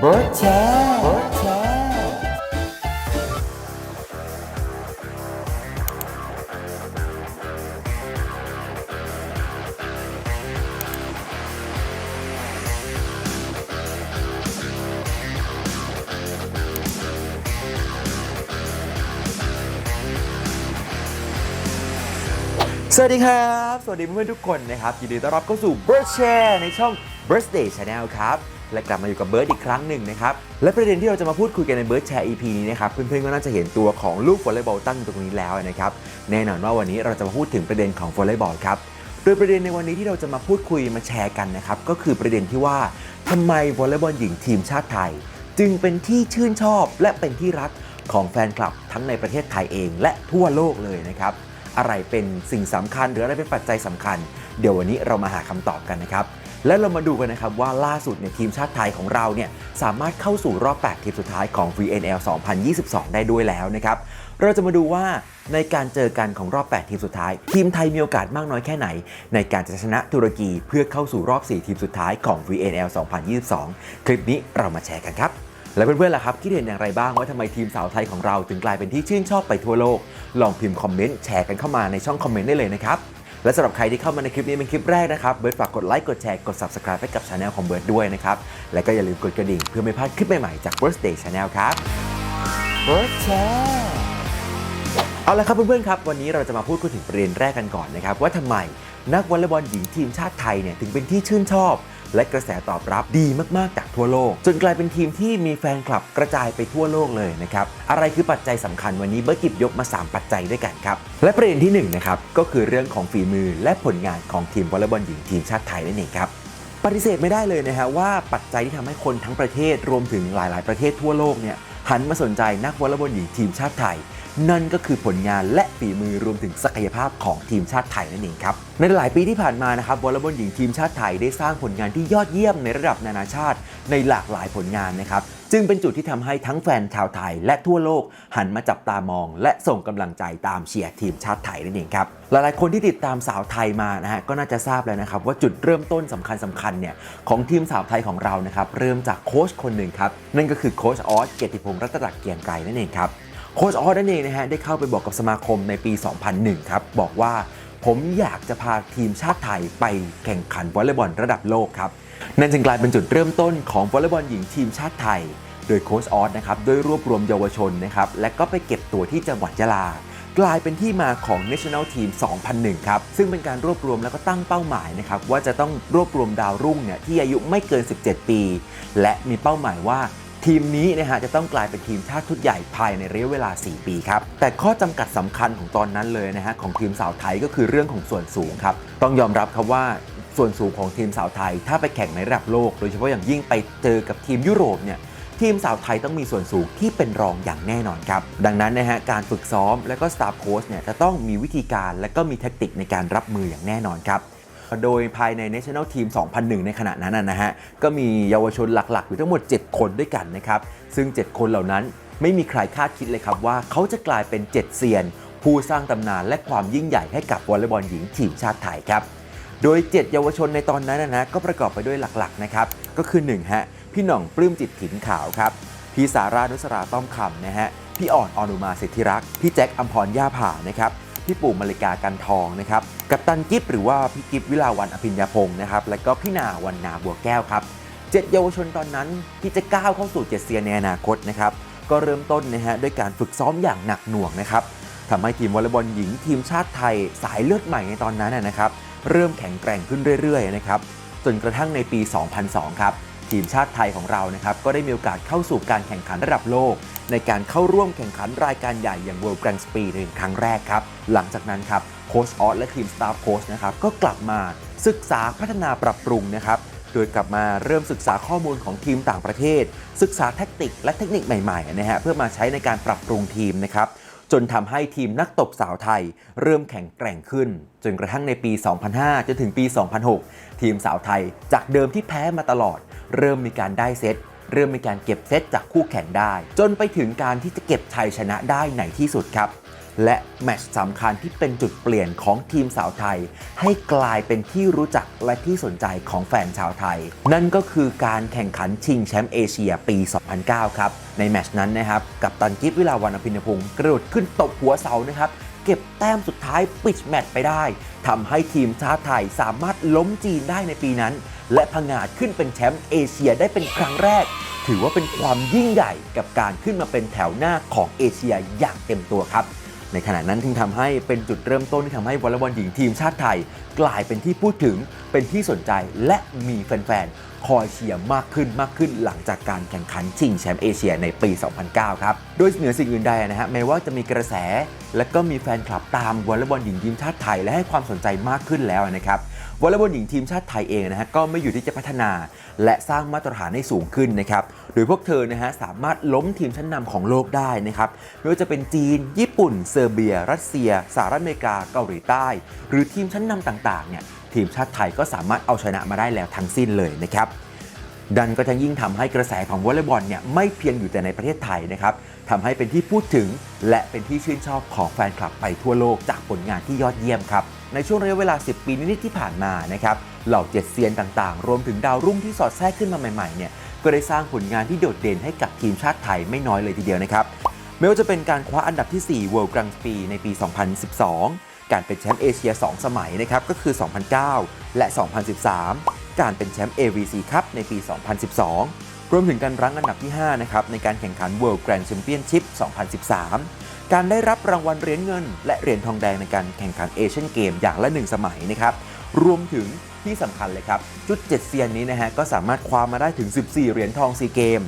เบิร์ดแชร์เบิร์ดแชร์สวัสดีครับ สวัสดีเพื่อนๆทุกคนนะครับ ยินดีต้อนรับเข้าสู่ Bird Share ในช่อง Birthday Channel ครับ และกลับมาอยู่กับเบิร์ดอีกครั้งหนึ่งนะครับ และประเด็นที่เราจะมาพูดคุยกันใน Bird Share EP นี้นะครับ เพื่อนๆ ก็น่าจะเห็นตัวของลูกวอลเลย์บอลตั้งอยู่ตรงนี้แล้วนะครับ แน่นอนว่าวันนี้เราจะมาพูดถึงประเด็นของวอลเลย์บอลครับ โดยประเด็นในวันนี้ที่เราจะมาพูดคุยมาแชร์กันนะครับ ก็คือประเด็นที่ว่าทำไมวอลเลย์บอลหญิงทีมชาติไทย จึงเป็นที่ชื่นชอบและเป็นที่รักของแฟนคลับทั้งในประเทศไทยเองและทั่วโลกเลยนะครับ อะไรเป็นสิ่งสำคัญหรืออะไรเป็นปัจจัยสำคัญ เดี๋ยววันนี้เรามาหาคำตอบกันนะครับ และเรามาดูกันนะครับว่าล่าสุดเนี่ยทีมชาติไทยของเราเนี่ยสามารถเข้าสู่รอบ 8 ทีมสุดท้ายของ VNL 2022 ได้ด้วยแล้วนะครับ เราจะมาดูว่าในการเจอกันของรอบ 8 ทีมสุดท้าย ทีมไทยมีโอกาสมากน้อยแค่ไหน ในการจะชนะตุรกีเพื่อเข้าสู่รอบ 4 ทีมสุดท้ายของ VNL 2022 คลิปนี้เรามาแชร์กันครับและเพื่อนๆล่ะครับคิดเห็นอย่างไรบ้างว่าทำไมทีมสาวไทยของเรา ถึงกลายเป็นที่ชื่นชอบไปทั่วโลก ลองพิมพ์คอมเมนต์แชร์กันเข้ามาในช่องคอมเมนต์ได้เลยนะครับ และสำหรับใครที่เข้ามาในคลิปนี้เป็นคลิปแรกนะครับเบิร์ดฝากกดไลค์กดแชร์กด subscribe ให้กับช anel ของเบิร์ดด้วยนะครับและก็อย่าลืมกดกระดิ่งเพื่อไม่พลาดคลิปใหม่ๆจาก Birthday Channel ครับ Bird Share เอาละครับเพื่อนๆครับวันนี้เราจะมาพูดคุยถึงประเด็นแรกกันก่อนนะครับว่าทำไมนักวอลเลย์บอลหญิงทีมชาติไทยเนี่ยถึงเป็นที่ชื่นชอบ และกระแสตอบรับดีมากๆจากทั่วโลก จนกลายเป็นทีมที่มีแฟนคลับกระจายไปทั่วโลกเลยนะครับ อะไรคือปัจจัยสำคัญวันนี้เบิร์กิบยกมา 3 ปัจจัยด้วยกันครับ และประเด็นที่1นะครับก็คือเรื่องของฝีมือและผลงานของทีมวอลเลย์บอลหญิงทีมชาติไทยนั่นเองครับปฏิเสธไม่ได้เลยนะฮะว่าปัจจัยที่ทำให้คนทั้งประเทศรวมถึงหลาย ๆ ประเทศทั่วโลกเนี่ยหันมาสนใจนักวอลเลย์บอลหญิงทีมชาติไทย นั่นก็คือผลงานและฝีมือรวมถึงศักยภาพของทีมชาติไทยนั่นเองครับ ในหลายปีที่ผ่านมานะครับวอลเลย์บอลหญิงทีมชาติไทยได้สร้างผลงานที่ยอดเยี่ยมในระดับนานาชาติ ในหลากหลายผลงานนะครับจึงเป็นจุดที่ทำให้ทั้งแฟนชาวไทยและทั่วโลกหันมาจับตามอง และส่งกำลังใจตามเชียร์ทีมชาติไทยนั่นเองครับหลายๆคนที่ติดตามสาวไทยมานะฮะก็น่าจะทราบแล้วนะครับว่าจุดเริ่มต้นสำคัญสคัญเนี่ยของทีมสาวไทยของเรานะครับเริ่มจากโค้ชคนหนึ่งครับนั่นก็คือโค้ชออสเกียรติพงศ์รัตนเกียงไกรนั่นเองครับ โค้ชออสนั่นเองนะฮะได้เข้าไปบอกกับสมาคมในปี 2001 ครับ บอกว่าผมอยากจะพาทีมชาติไทยไปแข่งขันวอลเลย์บอลระดับโลกครับ นั่นจึงกลายเป็นจุดเริ่มต้นของวอลเลย์บอลหญิงทีมชาติไทย โดยโค้ชออสนะครับโดยรวบรวมเยาวชนนะครับและก็ไปเก็บตัวที่จังหวัดยะลากลายเป็นที่มาของ National Team 2001 ครับ ซึ่งเป็นการรวบรวมแล้วก็ตั้งเป้าหมายนะครับ ว่าจะต้องรวบรวมดาวรุ่งเนี่ยที่อายุไม่เกิน 17 ปี และมีเป้าหมายว่า ทีมนี้นะฮะจะต้องกลายเป็นทีมชาติชุดใหญ่ภายในระยะเวลา 4 ปีครับ แต่ข้อจำกัดสำคัญของตอนนั้นเลยนะฮะของทีมสาวไทยก็คือเรื่องของส่วนสูงครับ ต้องยอมรับครับว่าส่วนสูงของทีมสาวไทย ถ้าไปแข่งในระดับโลก โดยเฉพาะอย่างยิ่งไปเจอกับทีมยุโรปเนี่ยทีมสาวไทยต้องมีส่วนสูงที่เป็นรองอย่างแน่นอนครับ ดังนั้นนะฮะการฝึกซ้อมและก็สตาฟโค้ชเนี่ยจะต้องมีวิธีการและก็มีแทคนิคในการรับมืออย่างแน่นอนครับ โดยภายใน National Team 2001 ในขณะนั้นนะฮะ ก็มีเยาวชนหลักๆ อยู่ทั้งหมด 7 คนด้วยกันนะครับ ซึ่ง 7 คนเหล่านั้นไม่มีใครคาดคิดเลยครับว่าเขาจะกลายเป็น 7 เซียน ผู้สร้างตำนานและความยิ่งใหญ่ให้กับวอลเลย์บอลหญิงทีมชาติไทยครับ โดย 7 เยาวชนในตอนนั้นนะนะก็ประกอบไปด้วยหลักๆนะครับ ก็คือ1ฮะพี่หน่องปลื้มจิตถิ่นขาวครับ พี่สารานุสราต้อมคำนะฮะ พี่อ่อนออนุมาสิทธิรักษ์ พี่แจ็คอัมพรย่าผ่านะครับ พี่ปู่มาริกากันทองนะครับกัปตันกิฟหรือว่าพี่กิฟวิลาวันอภิญญาพงศ์นะครับและก็พี่นาวันนาบัวแก้วครับเจ็ดเยาวชนตอนนั้นที่จะก้าวเข้าสู่เจ็ดเซียนในอนาคตนะครับก็เริ่มต้นนะฮะด้วยการฝึกซ้อมอย่างหนักหน่วงนะครับทำให้ทีมวอลเลย์บอลหญิงทีมชาติไทยสายเลือดใหม่ในตอนนั้นนะนะครับเริ่มแข็งแกร่งขึ้นเรื่อยๆนะครับจนกระทั่งในปี 2002 ครับทีมชาติไทยของเรานะครับก็ได้มีโอกาสเข้าสู่การแข่งขันระดับโลก ในการเข้าร่วมแข่งขันรายการใหญ่อย่าง World Grand Prix ในครั้งแรกครับ หลังจากนั้นครับโค้ชออสและทีมสตาฟโค้ชนะครับก็กลับมาศึกษาพัฒนาปรับปรุงนะครับโดยกลับมาเริ่มศึกษาข้อมูลของทีมต่างประเทศ ศึกษาแทคนิคและเทคนิคใหม่ๆนะฮะเพื่อมาใช้ในการปรับปรุงทีมนะครับจนทำให้ทีมนักตบสาวไทย เริ่มแข็งแกร่งขึ้น จนกระทั่งในปี 2005 จนถึงปี 2006 ทีมสาวไทยจากเดิมที่แพ้มาตลอด เริ่มมีการได้เซต เริ่มมีการเก็บเซตจากคู่แข่งได้ จนไปถึงการที่จะเก็บชัยชนะได้ในที่สุดครับ และแมตช์สำคัญที่เป็นจุดเปลี่ยนของทีมสาวไทย ให้กลายเป็นที่รู้จักและที่สนใจของแฟนชาวไทย นั่นก็คือการแข่งขันชิงแชมป์เอเชียปี 2009 ครับ ในแมตช์นั้นนะครับ กับตันกิฟวิลาวันอภินพงศ์กระโดดขึ้นตบหัวเสานะครับเก็บแต้มสุดท้ายปิดแมตช์ไปได้ทำให้ทีมชาติไทยสามารถล้มจีนได้ในปีนั้น และพังงาดขึ้นเป็นแชมป์เอเชียได้เป็นครั้งแรก ถือว่าเป็นความยิ่งใหญ่กับการขึ้นมาเป็นแถวหน้าของเอเชียอย่างเต็มตัวครับ ในขณะนั้นจึงทำให้เป็นจุดเริ่มต้นที่ทำให้วอลเลย์บอลหญิงทีมชาติไทย กลายเป็นที่พูดถึงเป็นที่สนใจและมีแฟนๆคอยเชียร์มากขึ้นมากขึ้นหลังจากการแข่งขันชิงแชมป์เอเชียในปี 2009 ครับ โดยเหนือสิ่งอื่นใดนะฮะแม้ว่าจะมีกระแส และก็มีแฟนคลับตามวอลเลย์บอลหญิงทีมชาติไทย และให้ความสนใจมากขึ้นแล้วนะครับ วอลเลย์บอลหญิงทีมชาติไทยเองนะฮะก็ไม่อยู่ที่จะพัฒนา และสร้างมาตรฐานให้สูงขึ้นนะครับโดยพวกเธอนะฮะสามารถล้มทีมชั้นนำของโลกได้นะครับไม่ว่าจะเป็นจีน ญี่ปุ่น เซอร์เบีย รัสเซียสหรัฐอเมริกาเกาหลีใต้ หรือทีมชั้นนำต่างๆเนี่ยทีมชาติไทยก็สามารถเอาชนะมาได้แล้วทั้งสิ้นเลยนะครับดันก็จะยิ่งทำให้กระแสของวอลเลย์บอลเนี่ยไม่เพียงอยู่แต่ในประเทศไทยนะครับทำให้เป็นที่พูดถึง และเป็นที่ชื่นชอบของแฟนคลับไปทั่วโลกจากผลงานที่ยอดเยี่ยมครับ ในช่วงระยะเวลา 10 ปีนิดๆที่ผ่านมานะครับเหล่าเจ็ดเซียนต่างๆ รวมถึงดาวรุ่งที่สอดแทรกขึ้นมาใหม่ๆเนี่ยก็ได้สร้างผลงานที่โดดเด่นให้กับทีมชาติไทยไม่น้อยเลยทีเดียวนะครับไม่ว่าจะเป็นการคว้าอันดับที่ 4 World Grand Prix ในปี 2012 การเป็นแชมป์เอเชีย 2 สมัยนะครับก็คือ 2009 และ 2013 การเป็นแชมป์ AVC ครับในปี 2012 รวมถึงการรั้งอันดับที่ 5 นะครับในการแข่งขัน World Grand Championship 2013 การได้รับรางวัลเหรียญเงิน และเหรียญทองแดงในการแข่งขันเอเชียนเกมอย่างละ 1 สมัยนะครับ รวมถึงที่สำคัญเลยครับจุดเจ็ดเซียนนี้นะฮะก็สามารถคว้ามาได้ถึง 14 เหรียญทองซีเกม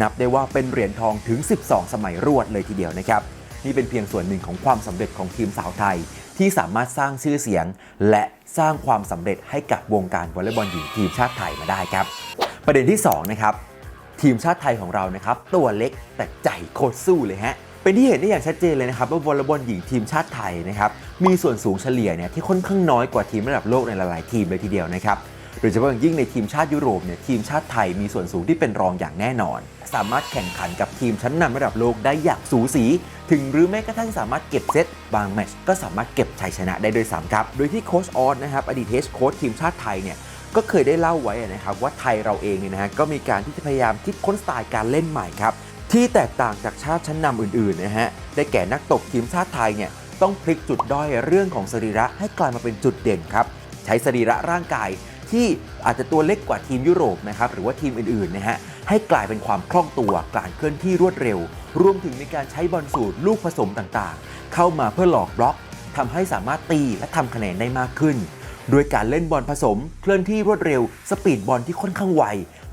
นับได้ว่าเป็นเหรียญทองถึง 12 สมัยรวดเลยทีเดียวนะครับนี่เป็นเพียงส่วนหนึ่งของความสำเร็จของทีมสาวไทย ที่สามารถสร้างชื่อเสียง และสร้างความสำเร็จให้กับวงการวอลเลย์บอลหญิงทีมชาติไทยมาได้ครับ ประเด็นที่สองนะครับทีมชาติไทยของเรานะครับตัวเล็กแต่ใจโคตรสู้เลยฮะ เป็นที่เห็นได้อย่างชัดเจนเลยนะครับว่าวอลเลย์บอลหญิงทีมชาติไทยนะครับมีส่วนสูงเฉลี่ยเนี่ยที่ค่อนข้างน้อยกว่าทีมระดับโลกในหลายๆทีมเลยทีเดียวนะครับโดยเฉพาะอย่างยิ่งในทีมชาติยุโรปเนี่ยทีมชาติไทยมีส่วนสูงที่เป็นรองอย่างแน่นอน สามารถแข่งขันกับทีมชั้นนำระดับโลกได้อย่างสูสี ถึงหรือแม้กระทั่งสามารถเก็บเซตบางแมตช์ก็สามารถเก็บชัยชนะได้โดยซ้ำครับ โดยที่โค้ชออสนะครับอดีตเฮดโค้ชทีมชาติไทยเนี่ยก็เคยได้เล่าไว้นะครับว่าไทยเราเองเนี่ยนะฮะก็มีการที่จะพยายามคิดค้นสไตล์การเล่นใหม่ครับ ที่แตกต่างจากชาติชั้นนำอื่นๆนะฮะ ได้แก่นักตบทีมชาติไทยเนี่ยต้องพลิกจุดด้อยเรื่องของสรีระให้กลายมาเป็นจุดเด่นครับ ใช้สรีระร่างกายที่อาจจะตัวเล็กกว่าทีมยุโรปนะครับหรือว่าทีมอื่นๆนะฮะให้กลายเป็นความคล่องตัวการเคลื่อนที่รวดเร็ว รวมถึงมีการใช้บอลสูตรลูกผสมต่างๆ เข้ามาเพื่อหลอกบล็อกทำให้สามารถตีและทำคะแนนได้มากขึ้น โดยการเล่นบอลผสม เคลื่อนที่รวดเร็ว สปีดบอลที่ค่อนข้างไว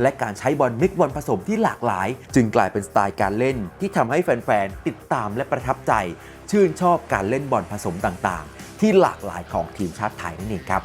และการใช้บอลมิกบอลผสมที่หลากหลาย จึงกลายเป็นสไตล์การเล่นที่ทำให้แฟนๆ ติดตามและประทับใจ ชื่นชอบการเล่นบอลผสมต่างๆ ที่หลากหลายของทีมชาติไทยนั่นเองครับ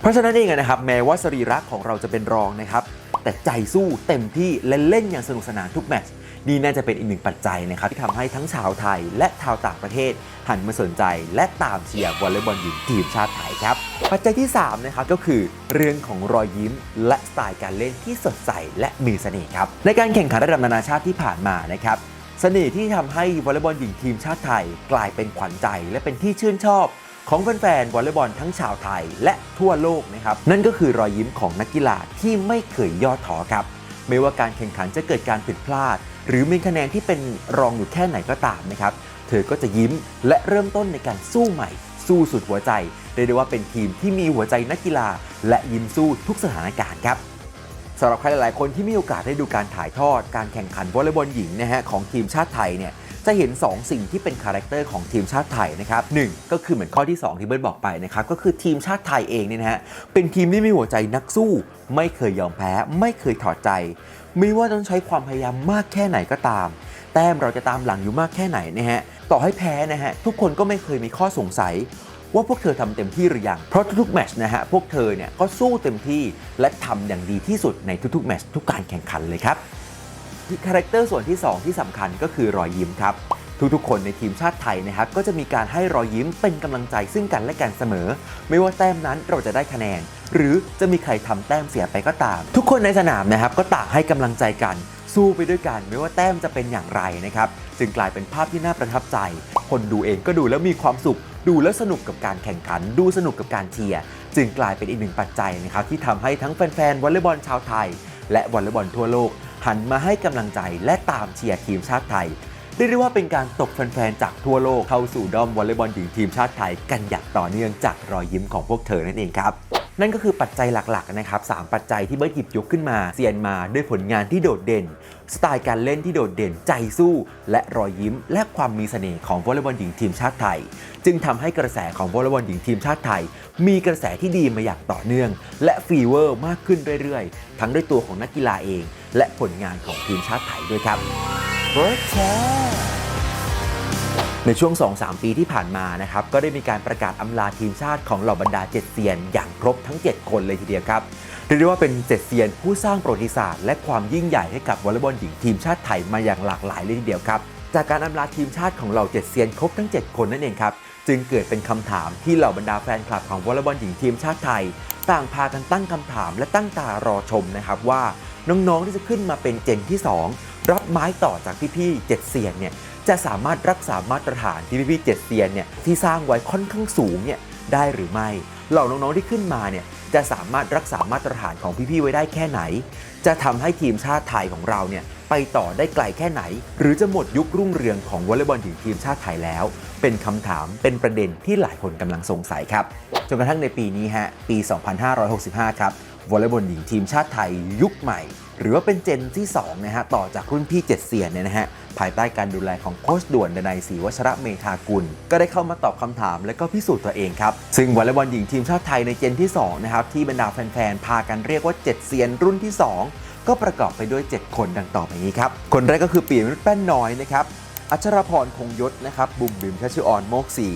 เพราะฉะนั้นเองนะครับแม้ว่าสรีระของเราจะเป็นรองนะครับแต่ใจสู้เต็มที่และเล่นอย่างสนุกสนานทุกแมตช์ นี่น่าจะเป็นอีกหนึ่งปัจจัยนะครับที่ทำให้ทั้งชาวไทยและชาวต่างประเทศ หันมาสนใจ และตามเชียร์วอลเลย์บอลหญิงทีมชาติไทยครับ ปัจจัยที่3นะครับก็คือเรื่องของรอยยิ้ม และสไตล์การเล่นที่สดใสและมีเสน่ห์ครับในการแข่งขันระดับนานาชาติที่ผ่านมานะครับเสน่ห์ที่ทำให้วอลเลย์บอลหญิงทีมชาติไทย กลายเป็นขวัญใจและเป็นที่ชื่นชอบ ของแฟนๆวอลเลย์บอลทั้งชาวไทยและทั่วโลกนะครับนั่นก็คือรอยยิ้มของนักกีฬาที่ไม่เคยย่อท้อครับ ไม่ว่าการแข่งขันจะเกิดการผิดพลาด หรือมีคะแนนที่เป็นรองอยู่แค่ไหนก็ตามนะครับ เธอก็จะยิ้มและเริ่มต้นในการสู้ใหม่ สู้สุดหัวใจเรียกได้ว่าเป็นทีมที่มีหัวใจนักกีฬา และยิ้มสู้ทุกสถานการณ์ครับสำหรับใครหลาย ๆ คนที่มีโอกาสได้ดูการถ่ายทอดการแข่งขันวอลเลย์บอลหญิงนะฮะของทีมชาติไทยเนี่ย จะเห็น 2 สิ่งที่เป็นคาแรคเตอร์ของทีมชาติไทยนะครับหนึ่งก็คือเหมือนข้อที่ 2 ที่เบิร์ตบอกไปนะครับก็คือทีมชาติไทยเองเนี่ยนะฮะเป็นทีมที่มีหัวใจนักสู้ ไม่เคยยอมแพ้ ไม่เคยถอดใจ ไม่ว่าต้องใช้ความพยายามมากแค่ไหนก็ตาม แต้มเราจะตามหลังอยู่มากแค่ไหนนะฮะต่อให้แพ้นะฮะทุกคนก็ไม่เคยมีข้อสงสัยว่าพวกเธอทำเต็มที่หรือยัง เพราะทุกๆแมชนะฮะ พวกเธอเนี่ยก็สู้เต็มที่และทำอย่างดีที่สุดในทุกๆแมชทุกการแข่งขันเลยครับ คาแรคเตอร์ส่วนที่ 2 ที่สำคัญก็คือรอยยิ้มครับ ทุกๆ คนในทีมชาติไทยนะครับก็จะมีการให้รอยยิ้มเป็นกำลังใจซึ่งกันและกันเสมอ ไม่ว่าแต้มนั้นเราจะได้คะแนน หรือจะมีใครทำแต้มเสียไปก็ตาม ทุกคนในสนามนะครับก็ต่างให้กำลังใจกัน สู้ไปด้วยกันไม่ว่าแต้มจะเป็นอย่างไรนะครับจึงกลายเป็นภาพที่น่าประทับใจ คนดูเองก็ดูแล้วมีความสุข ดูแล้วสนุกกับการแข่งขัน ดูสนุกกับการเชียร์จึงกลายเป็นอีกหนึ่งปัจจัยนะครับที่ทำให้ทั้งแฟนๆวอลเลย์บอลชาวไทย และวอลเลย์บอลทั่วโลก หันมาให้กำลังใจและตามเชียร์ทีมชาติไทยเรียกได้ว่าเป็นการตกแฟนๆ จากทั่วโลกเข้าสู่ด้อมวอลเลย์บอลหญิงทีมชาติไทยกันอย่างต่อเนื่องจากรอยยิ้มของพวกเธอนั่นเองครับ นั่นก็คือปัจจัยหลักๆนะครับสามปัจจัยที่เบิร์ดหยิบยกขึ้นมาเซียนมาด้วยผลงานที่โดดเด่น สไตล์การเล่นที่โดดเด่นใจสู้ และรอยยิ้ม และความมีเสน่ห์ของวอลเลย์บอลหญิงทีมชาติไทย จึงทำให้กระแสของวอลเลย์บอลหญิงทีมชาติไทย มีกระแสที่ดีมาอย่างต่อเนื่อง และฟีเวอร์มากขึ้นเรื่อยๆ ทั้งด้วยตัวของนักกีฬาเอง และผลงานของทีมชาติไทยด้วยครับเบิร์ดแชร์ ในช่วง 2-3 ปีที่ผ่านมานะครับก็ได้มีการประกาศอำลาทีมชาติของเหล่าบรรดาเจ็ดเซียน อย่างครบทั้ง 7 คนเลยทีเดียวครับเรียกได้ว่าเป็นเจ็ดเซียนผู้สร้างประวัติศาสตร์และความยิ่งใหญ่ให้กับวอลเลย์บอลหญิงทีมชาติไทยมาอย่างหลากหลายเลยทีเดียวครับจากการอำลาทีมชาติของเหล่าเจ็ดเซียนครบทั้ง 7 คนนั่นเองครับจึงเกิดเป็นคำถามที่เหล่าบรรดาแฟนคลับของวอลเลย์บอลหญิงทีมชาติไทย ต่างพากันตั้งคำถามและตั้งตารอชมนะครับว่าน้องๆที่จะขึ้นมาเป็นเจนที่ 2 รับไม้ต่อจากพี่ๆเจ็ดเซียนเนี่ย จะสามารถรักษามาตรฐานที่พี่ๆเจ็ดเซียนเนี่ยที่สร้างไว้ค่อนข้างสูงเนี่ยได้หรือไม่เหล่าน้องๆที่ขึ้นมาเนี่ยจะสามารถรักษามาตรฐานของพี่ๆไว้ได้แค่ไหน จะทำให้ทีมชาติไทยของเราเนี่ยไปต่อได้ไกลแค่ไหน หรือจะหมดยุครุ่งเรืองของวอลเลย์บอลหญิงทีมชาติไทยแล้ว เป็นคำถามเป็นประเด็นที่หลายคนกำลังสงสัยครับจนกระทั่งในปีนี้ฮะปี 2565 ครับวอลเลย์บอลหญิงทีมชาติไทยยุคใหม่ หรือว่าเป็นเจนที่2นะฮะต่อจากรุ่นพี่เจ็ดเซียนเนี่ยนะฮะภายใต้การดูแลของโค้ชด่วนดนัยศรีวัชระเมธากุล ก็ได้เข้ามาตอบคำถามและก็พิสูจน์ตัวเองครับ ซึ่งวอลเลย์บอลหญิงทีมชาติไทยในเจนที่2นะครับที่บรรดาแฟนๆพากันเรียกว่าเจ็ดเซียนรุ่นที่ 2 ก็ประกอบไปด้วย 7 คนดังต่อไปนี้ครับคนแรกก็คือปียนุชแป้นน้อยนะครับอัชรพรคงยศนะครับบุ๋มบิมชัชออนโมกศรี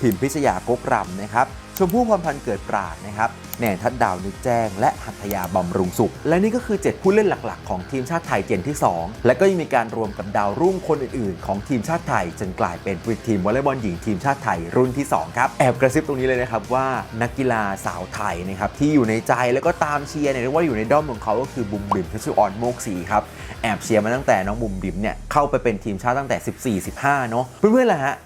พิมพิชยากกรำนะครับ ชมพู่พรพันธ์เกิดปราดนะครับแหน่ทัดดาวนึกแจ้ง และหัตยาบำรุงสุข และนี่ก็คือ 7 ผู้เล่นหลักๆ ของทีมชาติไทยเจนที่ 2 และก็ยังมีการรวมกับดาวรุ่งคนอื่นๆ ของทีมชาติไทย จนกลายเป็นทีมวอลเลย์บอลหญิงทีมชาติไทยรุ่นที่ 2 ครับ แอบกระซิบตรงนี้เลยนะครับว่านักกีฬาสาวไทยนะครับที่อยู่ในใจแล้วก็ตามเชียร์เนี่ยเรียกว่าอยู่ในด้อมของเขาก็คือบุมบิมทัชออนโมกศีครับแอบเชียร์มาตั้งแต่น้องบุมบิมเนี่ยเข้าไปเป็นทีมชาติตั้งแต่ 14-15 เนาะเพื่อนๆล่ะฮะ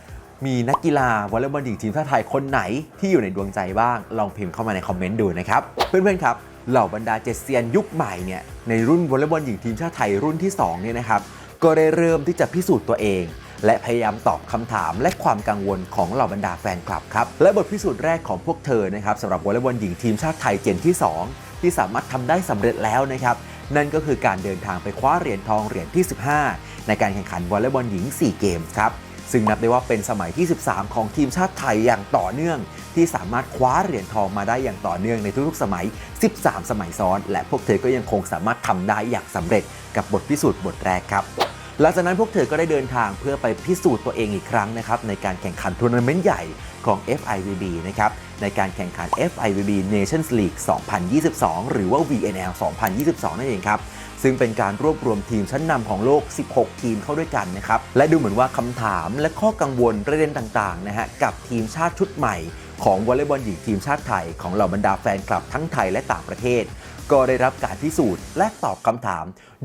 มีนักกีฬาวอลเลย์บอลหญิงทีมชาติไทยคนไหนที่อยู่ในดวงใจบ้างลองพิมพ์เข้ามาในคอมเมนต์ดูนะครับ เพื่อนๆครับเหล่าบรรดาเจ็ดเซียนยุคใหม่เนี่ยในรุ่นวอลเลย์บอลหญิงทีมชาติไทยรุ่นที่2เนี่ยนะครับก็ได้เริ่มที่จะพิสูจน์ตัวเอง และพยายามตอบคำถามและความกังวลของเหล่าบรรดาแฟนคลับครับและบทพิสูจน์แรกของพวกเธอนะครับสำหรับวอลเลย์บอลหญิงทีมชาติไทยเจนที่ 2 ที่สามารถทำได้สำเร็จแล้วนะครับนั่นก็คือการเดินทางไปคว้าเหรียญทองเหรียญที่ 15 ในการแข่งขันวอลเลย์บอลหญิง 4 เกมส์ครับ ซึ่งนับได้ว่าเป็นสมัยที่ 13 ของทีมชาติไทยอย่างต่อเนื่อง ที่สามารถคว้าเหรียญทองมาได้อย่างต่อเนื่องในทุกๆ สมัย 13 สมัยซ้อน และพวกเธอก็ยังคงสามารถทำได้อย่างสำเร็จกับบทพิสูจน์บทแรกครับหลังจากนั้นพวกเธอก็ได้เดินทางเพื่อไปพิสูจน์ตัวเองอีกครั้งนะครับในการแข่งขันทัวร์นาเมนต์ใหญ่ของ FIVB นะครับในการแข่งขัน FIVB Nations League 2022 หรือว่า VNL 2022 นั่นเองครับ ซึ่งเป็นการรวบรวมทีมชั้นนำของโลก 16 ทีมเข้าด้วยกันนะครับ และดูเหมือนว่าคำถามและข้อกังวลประเด็นต่างๆนะฮะกับทีมชาติชุดใหม่ ของวอลเลย์บอลหญิงทีมชาติไทย ของเหล่าบรรดาแฟนคลับทั้งไทยและต่างประเทศ ก็ได้รับการพิสูจน์และตอบคำถาม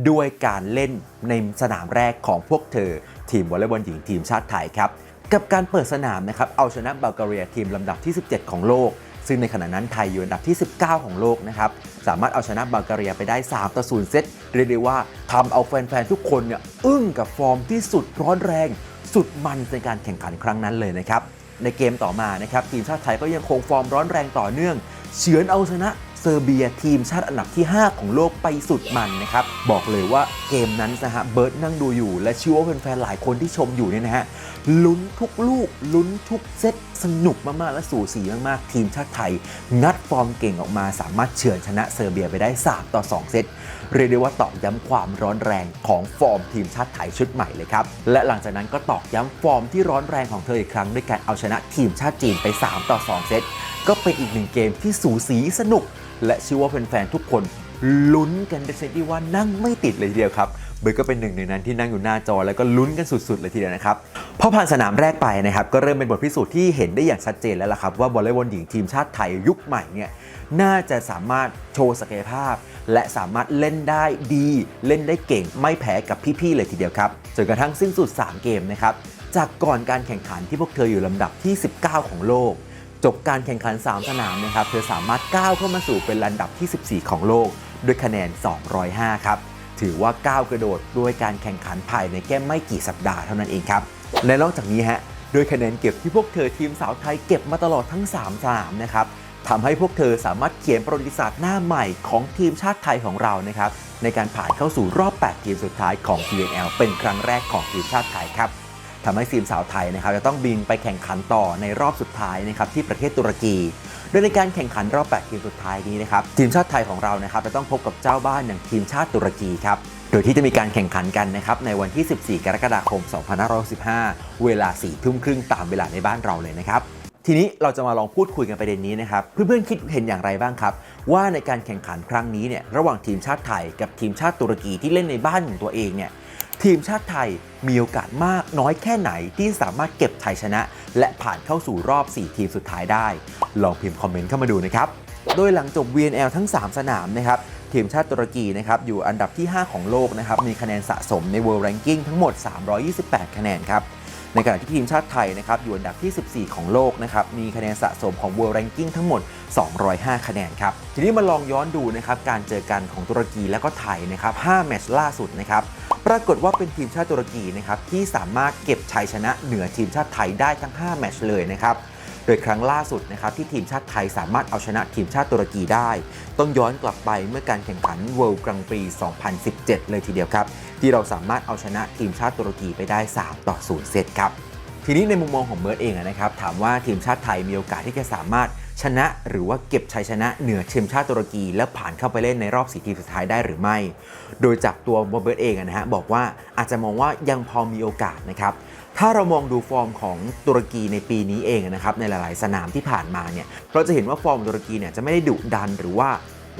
ด้วยการเล่นในสนามแรกของพวกเธอ ทีมวอลเลย์บอลหญิงทีมชาติไทยครับกับการเปิดสนามนะครับเอาชนะบัลแกเรียทีมลำดับที่ 17 ของโลก ซึ่งในขณะนั้นไทยอยู่อันดับที่ 19 ของโลกนะครับสามารถเอาชนะบัลแกเรียไปได้ 3 ต่อ 0 เซตเรียกได้ว่าทำเอาแฟนๆ ทุกคนเนี่ยอึ้งกับฟอร์มที่สุดร้อนแรง สุดมันในการแข่งขันครั้งนั้นเลยนะครับในเกมต่อมานะครับทีมชาติไทยก็ยังคงฟอร์มร้อนแรงต่อเนื่อง เฉือนเอาชนะ เซอร์เบียทีมชาติอันดับที่ 5 ของโลกไปสุดมันนะครับ บอกเลยว่าเกมนั้นนะฮะเบิร์ดนั่งดูอยู่ และเชื่อว่าแฟนๆหลายคนที่ชมอยู่เนี่ยนะฮะลุ้นทุกลูกลุ้นทุกเซตสนุกมาก ๆ และสูสีมาก ๆ ทีมชาติไทย งัดฟอร์มเก่งออกมาสามารถเฉือนชนะเซอร์เบียไปได้ 3 ต่อ 2 เซตเรียกได้ว่าตอกย้ำความร้อนแรงของฟอร์มทีมชาติไทยชุดใหม่เลยครับ และหลังจากนั้นก็ตอกย้ำฟอร์มที่ร้อนแรงของเธออีกครั้งด้วยการเอาชนะทีมชาติจีนไป 3 ต่อ 2 เซตก็เป็นอีกหนึ่งเกมที่สูสีสนุก และเชื่อว่าแฟนๆทุกคนลุ้นกันเป็นชนิดที่ว่านั่งไม่ติดเลยทีเดียวครับเบิร์ก็เป็นหนึ่งในนั้นที่นั่งอยู่หน้าจอแล้วก็ลุ้นกันสุดๆเลยทีเดียวนะครับพอผ่านสนามแรกไปนะครับก็เริ่มเป็นบทพิสูจน์ที่เห็นได้อย่างชัดเจนแล้วล่ะครับว่าวอลเลย์บอลหญิงทีมชาติไทยยุคใหม่เนี่ยน่าจะสามารถโชว์ศักยภาพ และสามารถเล่นได้ดี เล่นได้เก่งไม่แพ้กับพี่ๆเลยทีเดียวครับจนกระทั่งสิ้นสุด 3 เกมนะครับจากก่อนการแข่งขันที่พวกเธออยู่ลำดับที่ 19 ของโลก จบการแข่งขัน 3 สนามนะครับ เธอสามารถก้าวเข้ามาสู่เป็นลำดับที่ 14 ของโลก ด้วยคะแนน 205 ครับ ถือว่าก้าวกระโดดด้วยการแข่งขันภายในแค่ไม่กี่สัปดาห์เท่านั้นเองครับ และนอกจากนี้ฮะโดยคะแนนเก็บที่พวกเธอทีมสาวไทยเก็บมาตลอดทั้ง 3 สนามนะครับทำให้พวกเธอสามารถเขียนประวัติศาสตร์หน้าใหม่ของทีมชาติไทยของเรานะครับในการผ่านเข้าสู่รอบ 8 ทีมสุดท้ายของ PNL เป็นครั้งแรกของทีมชาติไทยครับ ทำให้ทีมสาวไทยนะครับจะต้องบินไปแข่งขันต่อในรอบสุดท้ายนะครับที่ประเทศตุรกี โดยในการแข่งขันรอบ 8 ทีมสุดท้ายนี้นะครับทีมชาติไทยของเรานะครับจะต้องพบกับเจ้าบ้านอย่างทีมชาติตุรกีครับโดยที่จะมีการแข่งขันกันนะครับในวันที่ 14 กรกฎาคม 2565 เวลา 4 ทุ่มครึ่งตามเวลาในบ้านเราเลยนะครับทีนี้เราจะมาลองพูดคุยกันประเด็นนี้นะครับเพื่อนๆคิดเห็นอย่างไรบ้างครับ ว่าในการแข่งขันครั้งนี้เนี่ยระหว่างทีมชาติไทยกับทีมชาติตุรกีที่เล่นในบ้านของตัวเองเนี่ย ทีมชาติไทยมีโอกาสมากน้อยแค่ไหนที่สามารถเก็บชัยชนะ และผ่านเข้าสู่รอบ 4 ทีมสุดท้ายได้ ลองพิมพ์คอมเมนต์เข้ามาดูนะครับ โดยหลังจบ VNL ทั้ง 3 สนามนะครับทีมชาติตุรกีนะครับอยู่อันดับที่ 5 ของโลกนะครับมีคะแนนสะสมใน World Ranking ทั้งหมด 328 คะแนนครับ ในขณะที่ทีมชาติไทยนะครับอยู่อันดับที่ 14 ของโลกนะครับมีคะแนนสะสมของ World Ranking ทั้งหมด 205 คะแนนครับทีนี้มาลองย้อนดูนะครับการเจอกันของตุรกีและก็ไทยนะครับ5แมตช์ล่าสุดนะครับปรากฏว่าเป็นทีมชาติตุรกีนะครับที่สามารถเก็บชัยชนะเหนือทีมชาติไทยได้ทั้ง 5 แมตช์เลยนะครับ ดยครั้งล่าสุดนะครับที่ทีมชาติไทยสามารถเอาชนะทีมชาติตุรกีได้ ต้องย้อนกลับไปเมื่อการแข่งขัน World Grand Prix 2017 เลยทีเดียวครับ ที่เราสามารถเอาชนะทีมชาติตุรกีไปได้ 3 ต่อ 0 เซตครับ ทีนี้ในมุมมองของเบิร์ดเองนะครับถามว่าทีมชาติไทยมีโอกาสที่จะสามารถชนะหรือว่าเก็บชัยชนะเหนือทีมชาติตุรกี และผ่านเข้าไปเล่นในรอบสี่ทีมสุดท้ายได้หรือไม่ โดยจากตัวเบิร์ดเองนะฮะบอกว่าอาจจะมองว่ายังพอมีโอกาสนะครับ ถ้าเรามองดูฟอร์มของตุรกีในปีนี้เองนะครับในหลาย ๆ สนามที่ผ่านมาเนี่ยเราจะเห็นว่าฟอร์มตุรกีเนี่ยจะไม่ได้ดุดันหรือว่า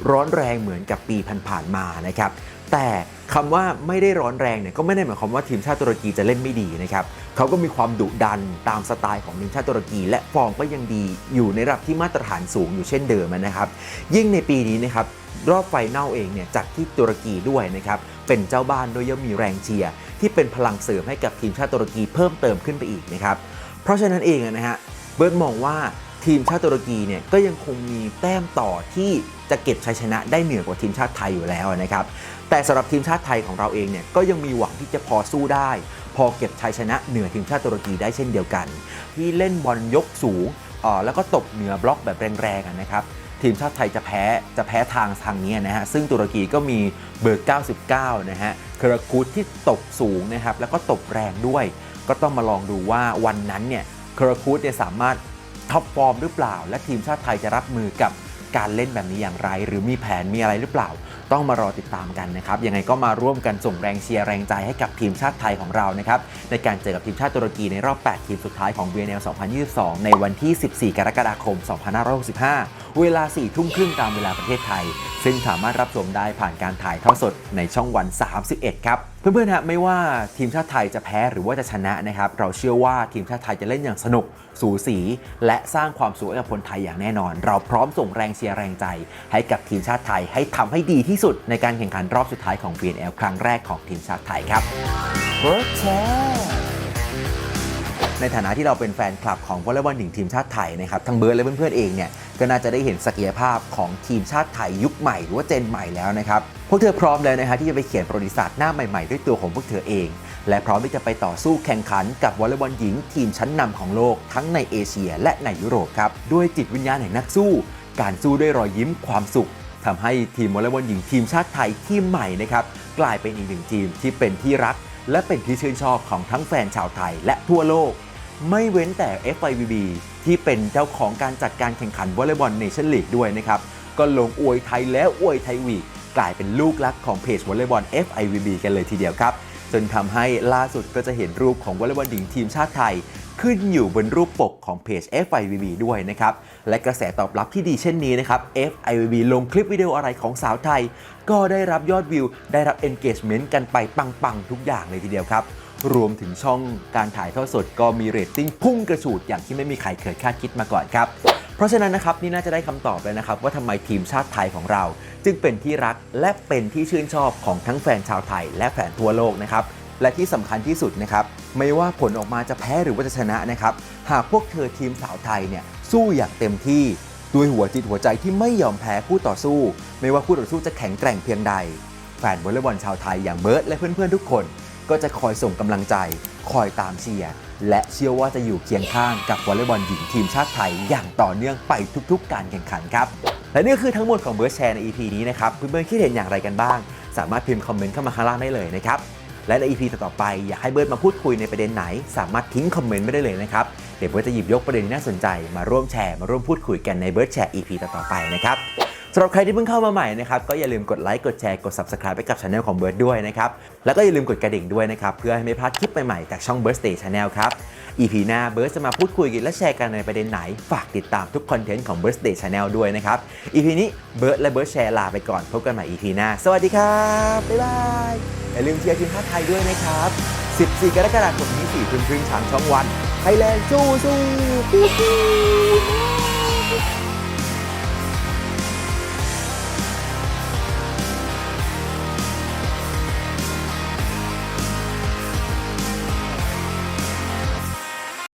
ร้อนแรงเหมือนกับปีผ่านๆมานะครับแต่คำว่าไม่ได้ร้อนแรงเนี่ยก็ไม่ได้หมายความว่าทีมชาติตุรกีจะเล่นไม่ดีนะครับเขาก็มีความดุดันตามสไตล์ของทีมชาติตุรกี และฟอร์มก็ยังดีอยู่ในระดับที่มาตรฐานสูงอยู่เช่นเดิมนะครับ ยิ่งในปีนี้นะครับรอบไฟแนลเองเนี่ยจัดที่ตุรกีด้วยนะครับเป็นเจ้าบ้านโดยยังมีแรงเชียร์ ที่เป็นพลังเสริมให้กับทีมชาติตุรกีเพิ่มเติมขึ้นไปอีกนะครับ เพราะฉะนั้นเองนะฮะเบิร์ดมองว่าทีมชาติตุรกีเนี่ยก็ยังคงมีแต้มต่อที่จะเก็บชัยชนะได้เหนือกว่าทีมชาติไทยอยู่แล้วนะครับ แต่สำหรับทีมชาติไทยของเราเองเนี่ยก็ยังมีหวังที่จะพอสู้ได้ พอเก็บชัยชนะเหนือทีมชาติตุรกีได้เช่นเดียวกัน ที่เล่นบอลยกสูงอ่อแล้วก็ตกเหนือบล็อกแบบแรงๆนะครับทีมชาติไทยจะแพ้จะแพ้ทางทางนี้นะฮะซึ่งตุรกีก็มีเบอร์ 99 นะฮะ เคราคูดที่ตกสูงนะครับแล้วก็ตกแรงด้วย ก็ต้องมาลองดูว่าวันนั้นเนี่ยเคราคูดเนี่ยสามารถท็อปฟอร์มหรือเปล่า และทีมชาติไทยจะรับมือกับการเล่นแบบนี้อย่างไร หรือมีแผนมีอะไรหรือเปล่า ต้องมารอติดตามกันนะครับยังไงก็มาร่วมกันส่งแรงเชียร์แรงใจให้กับทีมชาติไทยของเรานะครับในการเจอกับทีมชาติตุรกีในรอบ 8 ทีมสุดท้ายของ VNL 2022 ในวันที่ 14 กรกฎาคม 2565 เวลา4ทุ่มครึ่งตามเวลาประเทศไทย ซึ่งสามารถรับชมได้ผ่านการถ่ายทอดสดในช่องวัน 31 ครับ เพื่อนๆฮะไม่ว่าทีมชาติไทยจะแพ้หรือว่าจะชนะนะครับ เราเชื่อว่าทีมชาติไทยจะเล่นอย่างสนุก สูสี และสร้างความสุขให้กับคนไทยอย่างแน่นอน เราพร้อมส่งแรงเชียร์แรงใจ ให้กับทีมชาติไทยให้ทำให้ดีที่สุด ในการแข่งขันรอบสุดท้ายของ VNL ครั้งแรกของทีมชาติไทยครับในฐานะที่เราเป็นแฟนคลับของวอลเลย์บอลหญิงทีมชาติไทยนะครับทั้งเบิร์ดและเพื่อนๆเองเนี่ย ก็น่าจะได้เห็นศักยภาพของทีมชาติไทยยุคใหม่หรือว่าเจนใหม่แล้วนะครับพวกเธอพร้อมแล้วนะฮะที่จะไปเขียนประวัติศาสตร์หน้าใหม่ๆ ด้วยตัวของพวกเธอเอง และพร้อมที่จะไปต่อสู้แข่งขันกับวอลเลย์บอลหญิงทีมชั้นนำของโลกทั้งในเอเชีย และในยุโรปครับด้วยจิตวิญญาณแห่งนักสู้ การสู้ด้วยรอยยิ้มความสุขทำให้ทีมวอลเลย์บอลหญิงทีมชาติไทยทีมใหม่นะครับกลายเป็นอีกหนึ่งทีมที่เป็นที่รัก และเป็นที่ชื่นชอบของทั้งแฟนชาวไทยและทั่วโลก ไม่เว้นแต่ FIVB ที่เป็นเจ้าของการจัดการแข่งขันวอลเลย์บอลเนชั่นลีกด้วยนะครับ ก็ลงอวยไทยแล้วอวยไทยวีกลายเป็นลูกรักของเพจวอลเลย์บอล FIVB กันเลยทีเดียวครับ จนทำให้ล่าสุดก็จะเห็นรูปของวอลเลย์บอลหญิงทีมชาติไทย ขึ้นอยู่บนรูปปกของเพจ FIVB ด้วยนะครับ และกระแสตอบรับที่ดีเช่นนี้นะครับ FIVB ลงคลิปวิดีโออะไรของสาวไทย ก็ได้รับยอดวิว ได้รับ engagement กันไปปังๆทุกอย่างเลยทีเดียวครับ รวมถึงช่องการถ่ายทอดสดก็มีเรตติ้งพุ่งกระฉูดอย่างที่ไม่มีใครเคยคาดคิดมาก่อนครับ เพราะฉะนั้นนะครับนี่น่าจะได้คำตอบเลยนะครับ ว่าทำไมทีมชาติไทยของเรา จึงเป็นที่รักและเป็นที่ชื่นชอบของทั้งแฟนชาวไทย และแฟนทั่วโลกนะครับและที่สำคัญที่สุดนะครับไม่ว่าผลออกมาจะแพ้หรือว่าจะชนะนะครับหากพวกเธอทีมสาวไทยเนี่ยสู้อย่างเต็มที่ด้วยหัวจิตหัวใจที่ไม่ยอมแพ้คู่ต่อสู้ ไม่ว่าคู่ต่อสู้จะแข็งแกร่งเพียงใด แฟนวอลเลย์บอลชาวไทยอย่างเบิร์ตและเพื่อนๆทุกคน ก็จะคอยส่งกำลังใจ คอยตามเชียร์ และเชื่อว่าจะอยู่เคียงข้างกับวอลเลย์บอลหญิงทีมชาติไทยอย่างต่อเนื่องไปทุกๆ การแข่งขันครับ และนี่คือทั้งหมดของเบิร์ดแชร์ใน EP นี้นะครับเพื่อนๆคิดเห็นอย่างไรกันบ้าง สามารถพิมพ์คอมเมนต์เข้ามาข้างล่างได้เลยนะครับและใน EP ต่อๆไปอยากให้เบิร์ดมาพูดคุยในประเด็นไหน สามารถทิ้งคอมเมนต์ไม่ได้เลยนะครับ เดี๋ยวเบิร์ดจะหยิบยกประเด็นที่น่าสนใจ มาร่วมแชร์มาร่วมพูดคุยกันในเบิร์ดแชร์ EP ต่อๆไปนะครับ สำหรับใครที่เพิ่งเข้ามาใหม่นะครับก็อย่าลืมกดไลค์กดแชร์กด subscribe ไปกับช anel ของเบิร์ดด้วยนะครับแล้วก็อย่าลืมกดกระดิ่งด้วยนะครับเพื่อให้ไม่พลาดคลิปใหม่ๆจากช่อง Birthday Channel ครับ EP หน้าเบิร์ดจะมาพูดคุยกันและแชร์กันในประเด็นไหน ฝากติดตามทุกคอนเทนต์ของ Birthday Channel ด้วยนะครับ EP นี้เบิร์ดและเบิร์ดแชร์ลาไปก่อนพบกันใหม่ EP หน้า สวัสดีครับบ๊ายบายอย่าลืมเชียร์ทีมชาติไทยด้วยนะครับ 14 กรกฎาคมนี้4ทุ่มครึ่งทางช่องวันไทยแลนด์สู้สู้